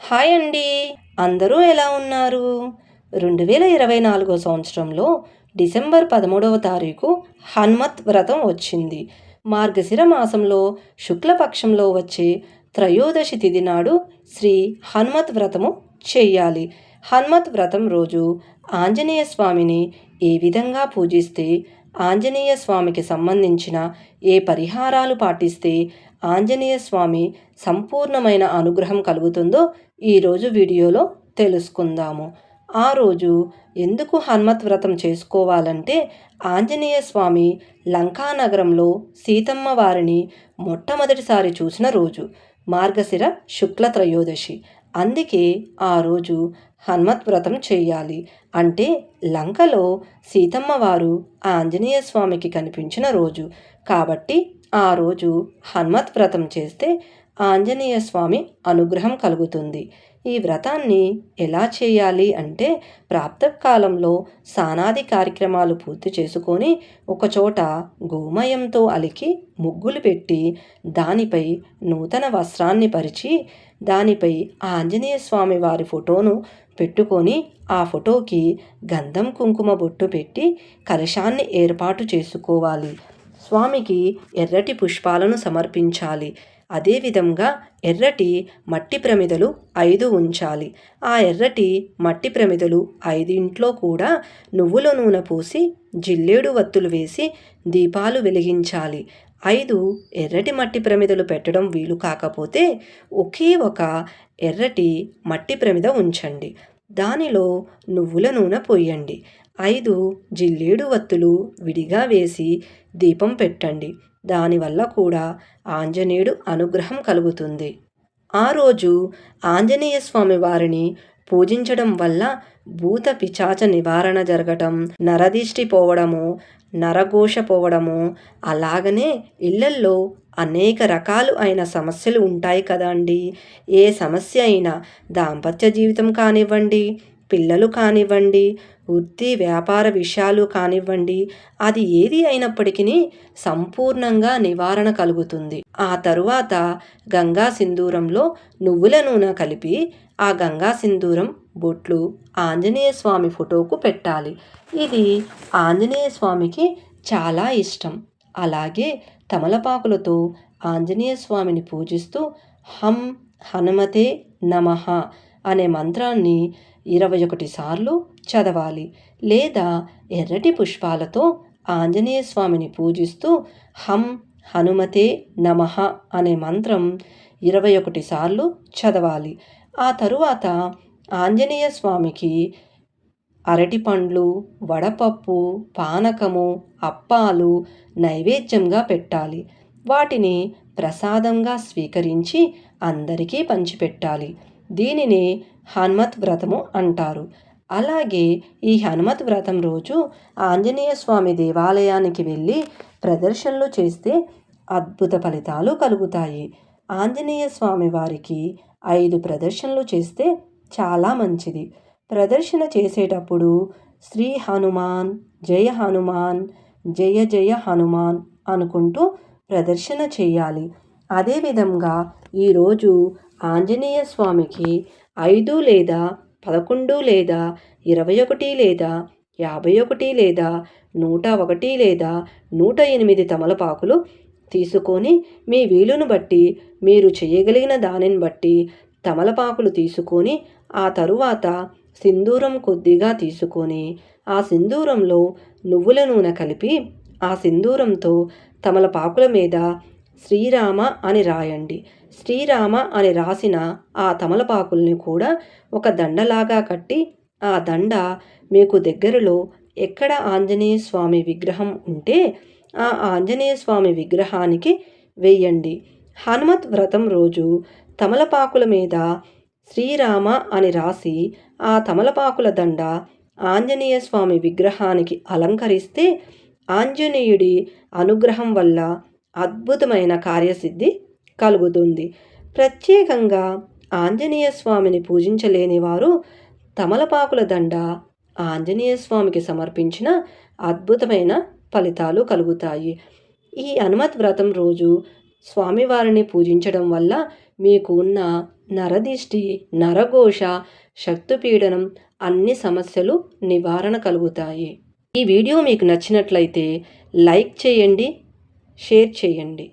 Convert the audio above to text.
Hi అండి. అందరూ ఎలా ఉన్నారు? రెండు వేల ఇరవై నాలుగో సంవత్సరంలో డిసెంబర్ పదమూడవ తారీఖు హనుమత్ వ్రతం వచ్చింది. మార్గశిర మాసంలో శుక్లపక్షంలో వచ్చే త్రయోదశి తిథి నాడు శ్రీ హనుమత్ వ్రతము చెయ్యాలి హనుమత్ వ్రతం రోజు ఆంజనేయ స్వామిని ఏ విధంగా పూజిస్తే ఆంజనేయ స్వామికి సంబంధించిన ఏ పరిహారాలు పాటిస్తే ఆంజనేయ స్వామి సంపూర్ణమైన అనుగ్రహం కలుగుతుందో ఈరోజు వీడియోలో తెలుసుకుందాము. ఆ రోజు ఎందుకు హనుమత్ వ్రతం చేసుకోవాలంటే ఆంజనేయ స్వామి లంకానగరంలో సీతమ్మ వారిని మొట్టమొదటిసారి చూసిన రోజు మార్గశిర శుక్ల త్రయోదశి. అందుకే ఆ రోజు హనుమత్ వ్రతం చేయాలి. అంటే లంకలో సీతమ్మ వారు ఆంజనేయ స్వామికి కనిపించిన రోజు. కాబట్టి ఆ రోజు హనుమత్ వ్రతం చేస్తే ఆంజనేయ స్వామి అనుగ్రహం కలుగుతుంది. ఈ వ్రతాన్ని ఎలా చేయాలి అంటే ప్రాప్తకాలంలో సానాది కార్యక్రమాలు పూర్తి చేసుకొని ఒకచోట గోమయంతో అలికి ముగ్గులు పెట్టి దానిపై నూతన వస్త్రాన్ని పరిచి దానిపై ఆంజనేయ స్వామి వారి ఫోటోను పెట్టుకొని ఆ ఫోటోకి గంధం కుంకుమ బొట్టు పెట్టి కలశాన్ని ఏర్పాటు చేసుకోవాలి. స్వామికి ఎర్రటి పుష్పాలను సమర్పించాలి. అదేవిధంగా ఎర్రటి మట్టి ప్రమిదలు ఐదు ఉంచాలి. ఆ ఎర్రటి మట్టి ప్రమిదలు ఐదింట్లో కూడా నువ్వుల నూనె పోసి జిల్లేడు వత్తులు వేసి దీపాలు వెలిగించాలి. ఐదు ఎర్రటి మట్టి ప్రమిదలు పెట్టడం వీలు కాకపోతే ఒకే ఒక ఎర్రటి మట్టి ప్రమిద ఉంచండి. దానిలో నువ్వుల నూనె పోయండి. ఐదు జిల్లేడు వత్తులు విడిగా వేసి దీపం పెట్టండి. దానివల్ల కూడా ఆంజనేయుడు అనుగ్రహం కలుగుతుంది. ఆ రోజు ఆంజనేయ స్వామి వారిని పూజించడం వల్ల భూత పిచాచ నివారణ జరగటం నరదిష్టి పోవడము నరఘోష పోవడము అలాగనే ఇళ్ళల్లో అనేక రకాలు అయిన సమస్యలు ఉంటాయి కదండి ఏ సమస్య అయినా దాంపత్య జీవితం కానివ్వండి పిల్లలు కానివ్వండి వృత్తి వ్యాపార విషయాలు కానివ్వండి అది ఏది అయినప్పటికీ సంపూర్ణంగా నివారణ కలుగుతుంది. ఆ తరువాత గంగా సింధూరంలో నువ్వుల నూనె కలిపి ఆ గంగా సింధూరం బొట్లు ఆంజనేయ స్వామి ఫోటోకు పెట్టాలి. ఇది ఆంజనేయ స్వామికి చాలా ఇష్టం. అలాగే తమలపాకులతో ఆంజనేయ స్వామిని పూజిస్తూ హం హనుమతే నమః అనే మంత్రాన్ని ఇరవై ఒకటి సార్లు చదవాలి. లేదా ఎర్రటి పుష్పాలతో ఆంజనేయ స్వామిని పూజిస్తూ హం హనుమతే నమః అనే మంత్రం ఇరవై ఒకటి సార్లు చదవాలి. ఆ తరువాత ఆంజనేయ స్వామికి అరటిపండ్లు వడపప్పు పానకము అప్పాలు నైవేద్యంగా పెట్టాలి. వాటిని ప్రసాదంగా స్వీకరించి అందరికీ పంచిపెట్టాలి. దీనిని హనుమత్ వ్రతము అంటారు. అలాగే ఈ హనుమత్ వ్రతం రోజు ఆంజనేయ స్వామి దేవాలయానికి వెళ్ళి ప్రదర్శనలు చేస్తే అద్భుత ఫలితాలు కలుగుతాయి. ఆంజనేయ స్వామి వారికి ఐదు ప్రదర్శనలు చేస్తే చాలా మంచిది. ప్రదర్శన చేసేటప్పుడు శ్రీ హనుమాన్ జయ హనుమాన్ జయ జయ హనుమాన్ అనుకుంటూ ప్రదర్శన చేయాలి. అదేవిధంగా ఈరోజు ఆంజనేయ స్వామికి ఐదు లేదా పదకొండు లేదా ఇరవై ఒకటి లేదా యాభై ఒకటి లేదా నూట ఒకటి లేదా నూట ఎనిమిది తమలపాకులు తీసుకొని మీ వీలును బట్టి మీరు చేయగలిగిన దానిని బట్టి తమలపాకులు తీసుకొని ఆ తరువాత సింధూరం కొద్దిగా తీసుకొని ఆ సింధూరంలో నువ్వుల నూనె కలిపి ఆ సింధూరంతో తమలపాకుల మీద శ్రీరామ అని రాయండి. శ్రీరామ అని రాసిన ఆ తమలపాకుల్ని కూడా ఒక దండలాగా కట్టి ఆ దండ మీకు దగ్గరలో ఎక్కడ ఆంజనేయ స్వామి విగ్రహం ఉంటే ఆ ఆంజనేయ స్వామి విగ్రహానికి వెయ్యండి హనుమత్ వ్రతం రోజు తమలపాకుల మీద శ్రీరామ అని రాసి ఆ తమలపాకుల దండ ఆంజనేయ స్వామి విగ్రహానికి అలంకరిస్తే ఆంజనేయుడి అనుగ్రహం వల్ల అద్భుతమైన కార్యసిద్ధి కలుగుతుంది. ప్రత్యేకంగా ఆంజనేయ స్వామిని పూజించలేని వారు తమలపాకుల దండ ఆంజనేయ స్వామికి సమర్పించిన అద్భుతమైన ఫలితాలు కలుగుతాయి. ఈ హనుమత్ వ్రతం రోజు స్వామివారిని పూజించడం వల్ల మీకు ఉన్న నరదిష్టి నరఘోష శక్తిపీడనం అన్ని సమస్యలు నివారణ కలుగుతాయి. ఈ వీడియో మీకు నచ్చినట్లయితే లైక్ చేయండి షేర్ చేయండి.